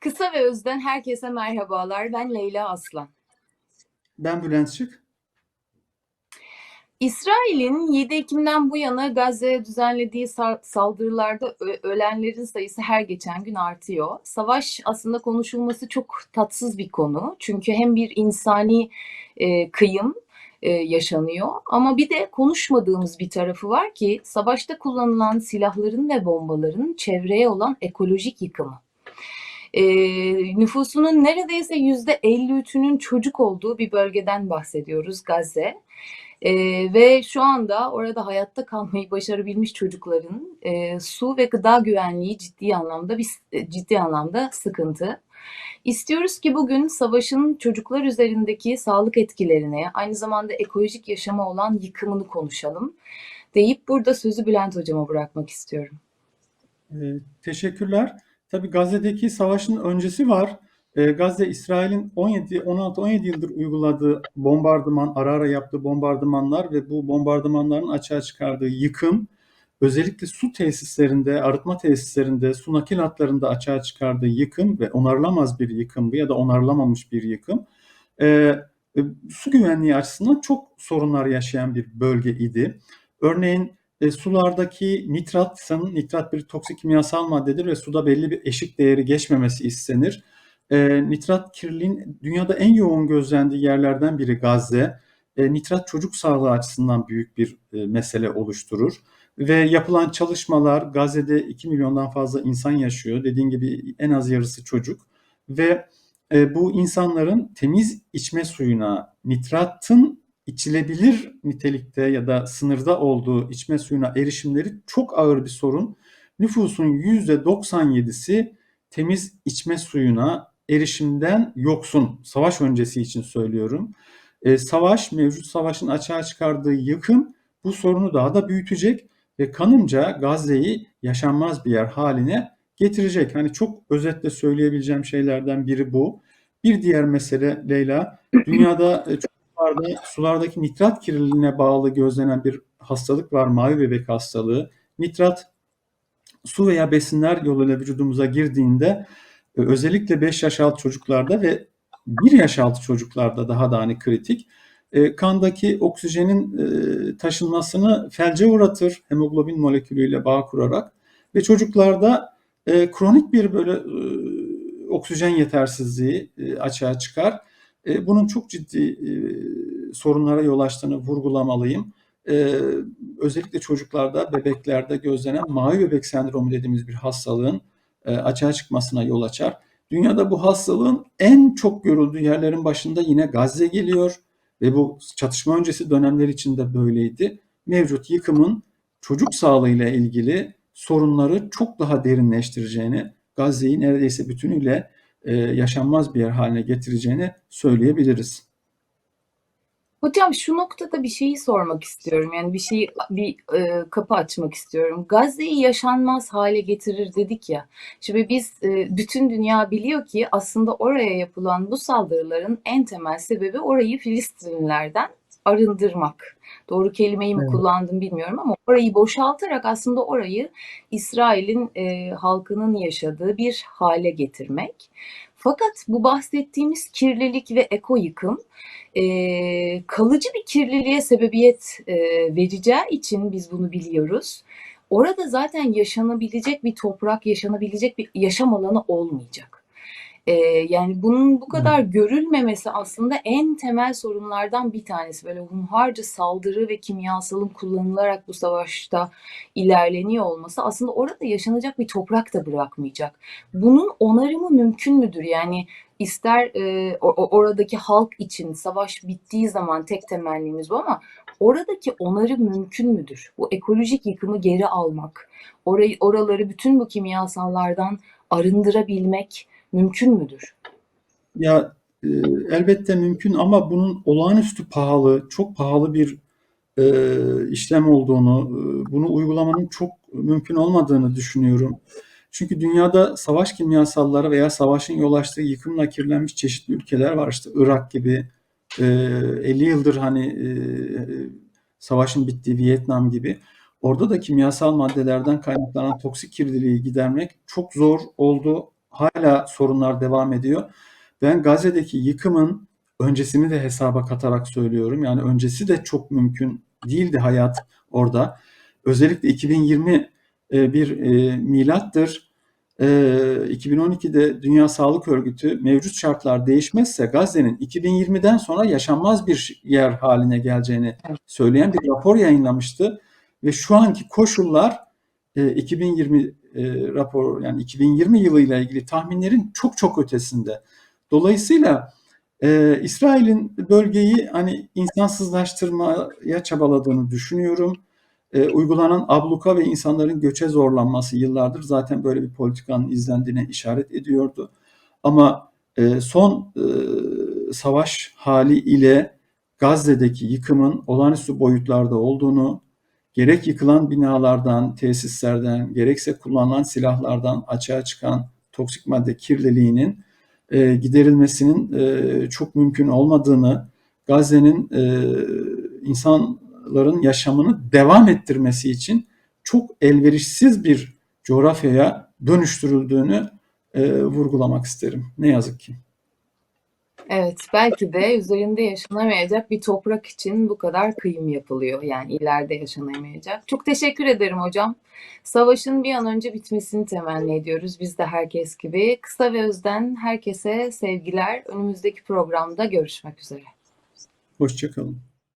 Kısa ve özden herkese merhabalar. Ben Leyla Aslan. Ben Bülent Şık. İsrail'in 7 Ekim'den bu yana Gazze'ye düzenlediği saldırılarda ölenlerin sayısı her geçen gün artıyor. Savaş aslında konuşulması çok tatsız bir konu. Çünkü hem bir insani e, kıyım e, yaşanıyor ama bir de konuşmadığımız bir tarafı var ki savaşta kullanılan silahların ve bombaların çevreye olan ekolojik yıkımı. E, nüfusunun neredeyse yüzde 53'ünün çocuk olduğu bir bölgeden bahsediyoruz Gazze. E, ve şu anda orada hayatta kalmayı başarabilmiş çocukların e, su ve gıda güvenliği ciddi anlamda bir ciddi anlamda sıkıntı. İstiyoruz ki bugün savaşın çocuklar üzerindeki sağlık etkilerini, aynı zamanda ekolojik yaşama olan yıkımını konuşalım deyip burada sözü Bülent Hocam'a bırakmak istiyorum. Ee, teşekkürler. Tabii Gazze'deki savaşın öncesi var. Ee, Gazze İsrail'in 17 16-17 yıldır uyguladığı bombardıman, ara ara yaptığı bombardımanlar ve bu bombardımanların açığa çıkardığı yıkım özellikle su tesislerinde, arıtma tesislerinde, su nakil hatlarında açığa çıkardığı yıkım ve onarılamaz bir yıkım ya da onarılamamış bir yıkım. E, su güvenliği açısından çok sorunlar yaşayan bir bölge idi. Örneğin e, sulardaki nitrat, nitrat bir toksik kimyasal maddedir ve suda belli bir eşik değeri geçmemesi istenir. E, nitrat kirliliğin dünyada en yoğun gözlendiği yerlerden biri Gazze. E, nitrat çocuk sağlığı açısından büyük bir e, mesele oluşturur. Ve yapılan çalışmalar Gazze'de 2 milyondan fazla insan yaşıyor. Dediğim gibi en az yarısı çocuk. Ve e, bu insanların temiz içme suyuna, nitratın içilebilir nitelikte ya da sınırda olduğu içme suyuna erişimleri çok ağır bir sorun. Nüfusun %97'si temiz içme suyuna erişimden yoksun. Savaş öncesi için söylüyorum. E, savaş, mevcut savaşın açığa çıkardığı yıkım bu sorunu daha da büyütecek ve kanımca Gazze'yi yaşanmaz bir yer haline getirecek. Hani çok özetle söyleyebileceğim şeylerden biri bu. Bir diğer mesele Leyla, dünyada e, çocuklarda sulardaki nitrat kirliliğine bağlı gözlenen bir hastalık var, mavi bebek hastalığı. Nitrat su veya besinler yoluyla vücudumuza girdiğinde e, özellikle 5 yaş altı çocuklarda ve 1 yaş altı çocuklarda daha da hani kritik e, kandaki oksijenin e, taşınmasını felce uğratır hemoglobin molekülüyle bağ kurarak ve çocuklarda kronik bir böyle oksijen yetersizliği açığa çıkar. E, bunun çok ciddi e, sorunlara yol açtığını vurgulamalıyım. E, özellikle çocuklarda, bebeklerde gözlenen mavi bebek sendromu dediğimiz bir hastalığın e, açığa çıkmasına yol açar. Dünyada bu hastalığın en çok görüldüğü yerlerin başında yine Gazze geliyor ve bu çatışma öncesi dönemler içinde böyleydi. Mevcut yıkımın çocuk sağlığıyla ilgili sorunları çok daha derinleştireceğini, Gazze'yi neredeyse bütünüyle e, yaşanmaz bir yer haline getireceğini söyleyebiliriz. Hocam şu noktada bir şeyi sormak istiyorum. Yani bir şeyi bir e, kapı açmak istiyorum. Gazze'yi yaşanmaz hale getirir dedik ya. Şimdi biz e, bütün dünya biliyor ki aslında oraya yapılan bu saldırıların en temel sebebi orayı Filistinlilerden arındırmak. Doğru kelimeyi mi evet. kullandım bilmiyorum ama orayı boşaltarak aslında orayı İsrail'in e, halkının yaşadığı bir hale getirmek. Fakat bu bahsettiğimiz kirlilik ve eko yıkım e, kalıcı bir kirliliğe sebebiyet e, vereceği için biz bunu biliyoruz. Orada zaten yaşanabilecek bir toprak, yaşanabilecek bir yaşam alanı olmayacak. Ee, yani bunun bu kadar görülmemesi aslında en temel sorunlardan bir tanesi. Böyle hunharca saldırı ve kimyasalın kullanılarak bu savaşta ilerleniyor olması aslında orada yaşanacak bir toprak da bırakmayacak. Bunun onarımı mümkün müdür? Yani ister e, oradaki halk için savaş bittiği zaman tek temennimiz bu ama oradaki onarı mümkün müdür? Bu ekolojik yıkımı geri almak, orayı oraları bütün bu kimyasallardan arındırabilmek mümkün müdür? Ya e, elbette mümkün ama bunun olağanüstü pahalı, çok pahalı bir e, işlem olduğunu, e, bunu uygulamanın çok mümkün olmadığını düşünüyorum. Çünkü dünyada savaş kimyasalları veya savaşın yol açtığı yıkımla kirlenmiş çeşitli ülkeler var. İşte Irak gibi, e, 50 yıldır hani e, savaşın bittiği Vietnam gibi. Orada da kimyasal maddelerden kaynaklanan toksik kirliliği gidermek çok zor oldu hala sorunlar devam ediyor. Ben Gazze'deki yıkımın öncesini de hesaba katarak söylüyorum. Yani öncesi de çok mümkün değildi hayat orada. Özellikle 2020 e, bir e, milattır. E, 2012'de Dünya Sağlık Örgütü mevcut şartlar değişmezse Gazze'nin 2020'den sonra yaşanmaz bir yer haline geleceğini söyleyen bir rapor yayınlamıştı. Ve şu anki koşullar e, 2020 e, rapor yani 2020 yılıyla ilgili tahminlerin çok çok ötesinde. Dolayısıyla e, İsrail'in bölgeyi hani insansızlaştırmaya çabaladığını düşünüyorum. E, uygulanan abluka ve insanların göçe zorlanması yıllardır zaten böyle bir politikanın izlendiğine işaret ediyordu. Ama e, son e, savaş hali ile Gazze'deki yıkımın olağanüstü boyutlarda olduğunu, gerek yıkılan binalardan, tesislerden, gerekse kullanılan silahlardan açığa çıkan toksik madde kirliliğinin e, giderilmesinin e, çok mümkün olmadığını, Gazze'nin e, insanların yaşamını devam ettirmesi için çok elverişsiz bir coğrafyaya dönüştürüldüğünü e, vurgulamak isterim. Ne yazık ki. Evet, belki de üzerinde yaşanamayacak bir toprak için bu kadar kıyım yapılıyor. Yani ileride yaşanamayacak. Çok teşekkür ederim hocam. Savaşın bir an önce bitmesini temenni ediyoruz. Biz de herkes gibi. Kısa ve özden herkese sevgiler. Önümüzdeki programda görüşmek üzere. Hoşçakalın.